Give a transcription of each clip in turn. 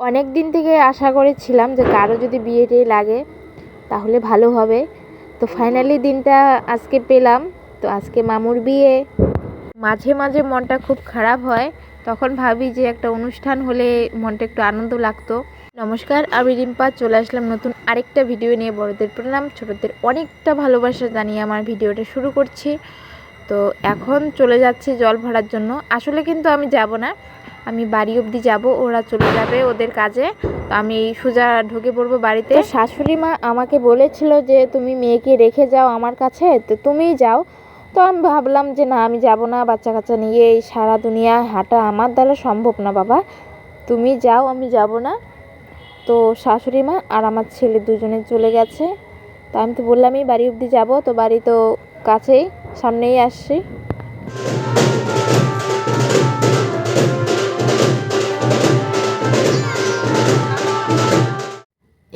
অনেক দিন থেকে আশা করেছিলাম যে কারও যদি বিয়ে লাগে, তাহলে ভালো হবে। তো ফাইনালি দিনটা আজকে পেলাম। তো আজকে মামুর বিয়ে। মাঝে মাঝে মনটা খুব খারাপ হয়। তখন ভাবি যে একটা অনুষ্ঠান হলে মনটা একটু আনন্দ লাগতো। নমস্কার, আমি রিম্পা। চলে আসলাম নতুন আরেকটা ভিডিও নিয়ে। বড়দের প্রণাম, ছোটদের অনেকটা ভালোবাসা জানিয়ে আমার ভিডিওটা শুরু করছি। তো এখন চলে যাচ্ছে জল ভরার জন্য। আসলে কিন্তু আমি যাব না। আমি বাড়ি অবধি যাব, ওরা চলে যাবে ওদের কাজে। তো আমি সোজা ঢুকে পড়ব বাড়িতে। শাশুড়ি মা আমাকে বলেছিল যে, তুমি মেয়েকে রেখে যাও আমার কাছে, তো তুমিই যাও। তো আমি ভাবলাম যে, না, আমি যাব না বাচ্চা কাচ্চা নিয়ে এই সারা দুনিয়া হাঁটা আমার দ্বারা সম্ভব না, বাবা। তুমি যাও, আমি যাব না। তো শাশুড়ি মা আর আমার ছেলে দুজনে চলে গেছে। তো আমি তো বললামই বাড়ি অবধি যাব, তো বাড়ি তো কাছেই, সামনেই আসছি।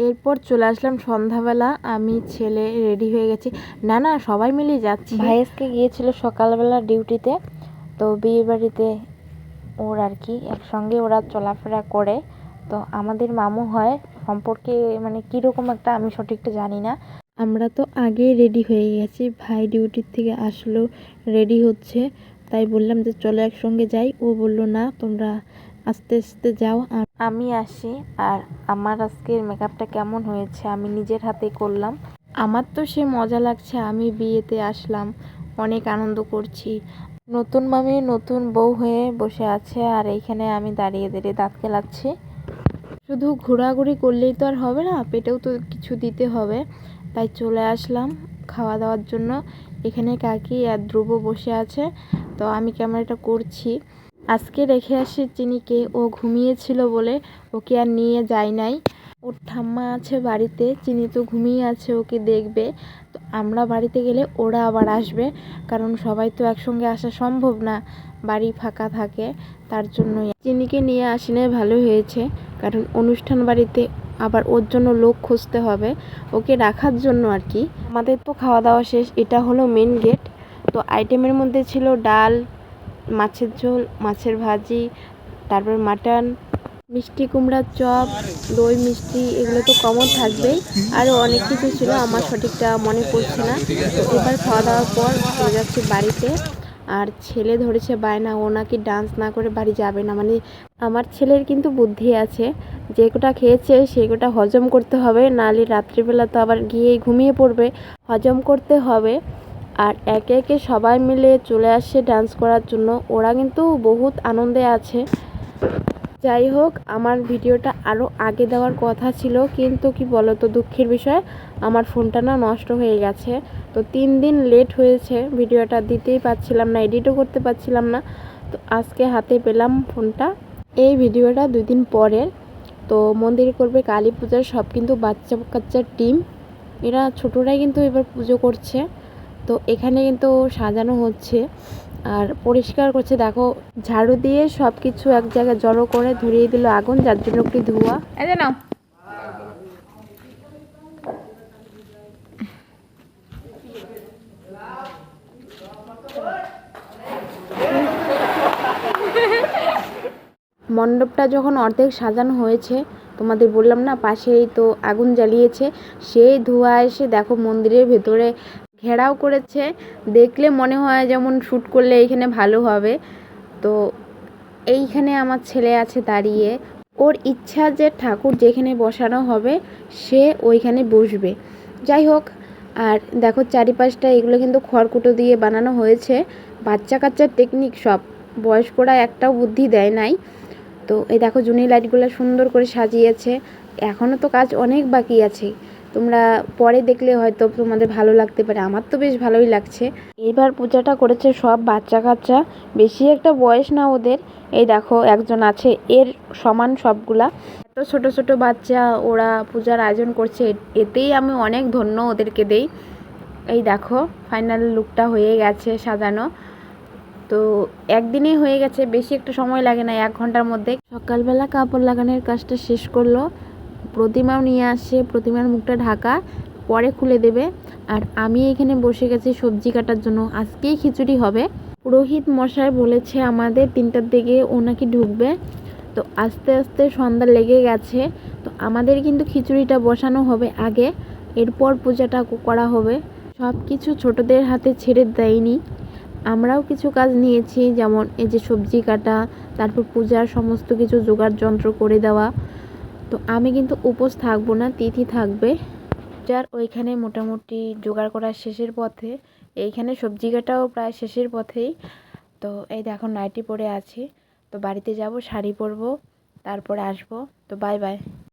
এরপর চলে আসলাম সন্ধ্যাবেলা। আমি ছেলে রেডি হয়ে গেছি। না না সবাই মিলে যাচ্ছি। ভাইয়েসকে গিয়েছিল সকালবেলা ডিউটিতে তো বিয়ে বাড়িতে ওর আর কি একসঙ্গে ওরা চলাফেরা করে। তো আমাদের মামু হয় সম্পর্কে মানে কীরকম একটা আমি সঠিকটা জানি না। আমরা তো আগেই রেডি হয়ে গেছি। ভাই ডিউটির থেকে আসলো রেডি হচ্ছে। তাই বললাম যে চলো একসঙ্গে যাই। ও বলল না তোমরা আস্তে আস্তে যাও আর আমি আসি আর আমার আজকের মেকআপটা কেমন হয়েছে আমি নিজের হাতে করলাম। আমার তো সে মজা লাগছে আমি বিয়েতে আসলাম অনেক আনন্দ করছি। নতুন মামি নতুন বউ হয়ে বসে আছে আর এইখানে আমি দাঁড়িয়ে দাঁড়িয়ে দাঁত কেলাচ্ছি। শুধু ঘোরাঘুরি করলেই তো আর হবে না পেটেও তো কিছু দিতে হবে। তাই চলে আসলাম খাওয়া দাওয়ার জন্য। এখানে কাকি আর ধ্রুব বসে আছে তো আমি ক্যামেরাটা করছি। আজকে রেখে আসি চিনিকে ও ঘুমিয়েছিল বলে ওকে আর নিয়ে যাই নাই। ওর ঠাম্মা আছে বাড়িতে চিনি তো ঘুমিয়ে আছে, ওকে দেখবে। তো আমরা বাড়িতে গেলে ওরা আবার আসবে, কারণ সবাই তো একসঙ্গে আসা সম্ভব না, বাড়ি ফাঁকা থাকে, তার জন্যই। চিনিকে নিয়ে আসিনে ভালো হয়েছে, কারণ অনুষ্ঠান বাড়িতে আবার ওর জন্য লোক খুঁজতে হবে, ওকে রাখার জন্য আর কি। আমাদের তো খাওয়া দাওয়া শেষ, এটা হলো মেন গেট তো আইটেমের মধ্যে ছিল ডাল মাছের ঝোল, মাছের ভাজি, তারপর মাটন, মিষ্টি কুমড়ার চপ, দই মিষ্টি, এগুলো তো কমন থাকবেই। আরও অনেক কিছু ছিল, আমার সঠিকটা মনে পড়ছে না। তো এবার খাওয়া দাওয়ার পর চলে যাচ্ছি বাড়িতে। আর ছেলে ধরেছে বায়না, ও নাকি ডান্স না করে বাড়ি যাবে না। মানে আমার ছেলের কিন্তু বুদ্ধি আছে, যে কোটা খেয়েছে সেই কোটা হজম করতে হবে, নাহলে রাত্রিবেলা তো আবার গিয়ে ঘুমিয়ে পড়বে। হজম করতে হবে। আর একে একে সবাই মিলে চলে আসে ডান্স করার জন্য। ওরা কিন্তু বহুত আনন্দে আছে। যাই হোক, আমার ভিডিওটা আরও আগে দেওয়ার কথা ছিল, কিন্তু কি বলো তো দুঃখের বিষয়, আমার ফোনটা না নষ্ট হয়ে গেছে। তো তিন দিন লেট হয়েছে, ভিডিওটা দিতেই পারছিলাম না এডিটও করতে পারছিলাম না। তো আজকে হাতে পেলাম ফোনটা। এই ভিডিওটা দুই দিন পরের। তো মন্দিরে করবে কালী পূজার সব কিন্তু বাচ্চা কাচ্চার টিম এরা ছোটরাই কিন্তু এবার পুজো করছে। তো এখানে কিন্তু সাজানো হচ্ছে আর পরিষ্কার করছে দেখো ঝাড়ু দিয়ে সব কিছু এক জায়গায় জড়ো করে ধরিয়ে দিল আগুন যার জন্য একটি ধোঁয়া? নাও। মণ্ডপটা যখন অর্ধেক সাজানো হয়েছে তোমাদের বললাম না পাশেই তো আগুন জ্বালিয়েছে সেই ধোঁয়া এসে দেখো মন্দিরের ভেতরে ঘেরাও করেছে। দেখলে মনে হয় যেমন শ্যুট করলে এইখানে ভালো হবে। তো এইখানে আমার ছেলে আছে দাঁড়িয়ে। ওর ইচ্ছা যে ঠাকুর যেখানে বসানো হবে, সে ওইখানে বসবে। যাই হোক, আর দেখো চারিপাশটা, এগুলো কিন্তু খড়কুটো দিয়ে বানানো হয়েছে। বাচ্চা কাচ্চার টেকনিক সব। বয়স্করা একটাও বুদ্ধি দেয় নাই। তো এই দেখো জুনি লাইটগুলো সুন্দর করে সাজিয়েছে। এখনও তো কাজ অনেক বাকি আছে। তোমরা পরে দেখলে হয়তো তোমাদের ভালো লাগতে পারে। আমার তো বেশ ভালোই লাগছে। এবার পূজাটা করেছে সব বাচ্চা কাচ্চা বেশি একটা বয়স না ওদের। এই দেখো, একজন আছে, এর সমান সবগুলা। এত ছোট ছোট বাচ্চা ওরা পূজার আয়োজন করছে। এতেই আমি অনেক ধন্য ওদেরকে দেই। এই দেখো, ফাইনাল লুকটা হয়ে গেছে সাজানো। তো একদিনেই হয়ে গেছে, বেশি একটা সময় লাগে না, এক ঘণ্টার মধ্যে। সকালবেলা কাপড় লাগানোর কাজটা শেষ করল। প্রতিমাও নিয়ে আসছে প্রতিমার মুখটা ঢাকা, পরে খুলে দেবে। আর আমি এখানে বসে গেছি সবজি কাটার জন্য। আজকেই খিচুড়ি হবে। পুরোহিত মশাই বলেছে আমাদের তিনটার দিকে ও নাকি ঢুকবে। তো আস্তে আস্তে সন্ধ্যা লেগে গেছে। তো আমাদের কিন্তু খিচুড়িটা বসানো হবে আগে। এরপর পূজাটা করা হবে। সব কিছু ছোটদের হাতে ছেড়ে দেয়নি। আমরাও কিছু কাজ নিয়েছি, যেমন এই যে সবজি কাটা, তারপর পূজার সমস্ত কিছু জোগাড় যন্ত্র করে দেওয়া। তো আমি কিন্তু উপোস থাকব না, তিথি থাকবে। যার ওইখানে মোটামুটি জোগাড় করার শেষের পথে, এইখানে সবজি কাটাও প্রায় শেষের পথেই। তো এই দেখো নাইটি পরে আছি। তো বাড়িতে যাব, শাড়ি পরবো, তারপরে আসব। তো বাই বাই।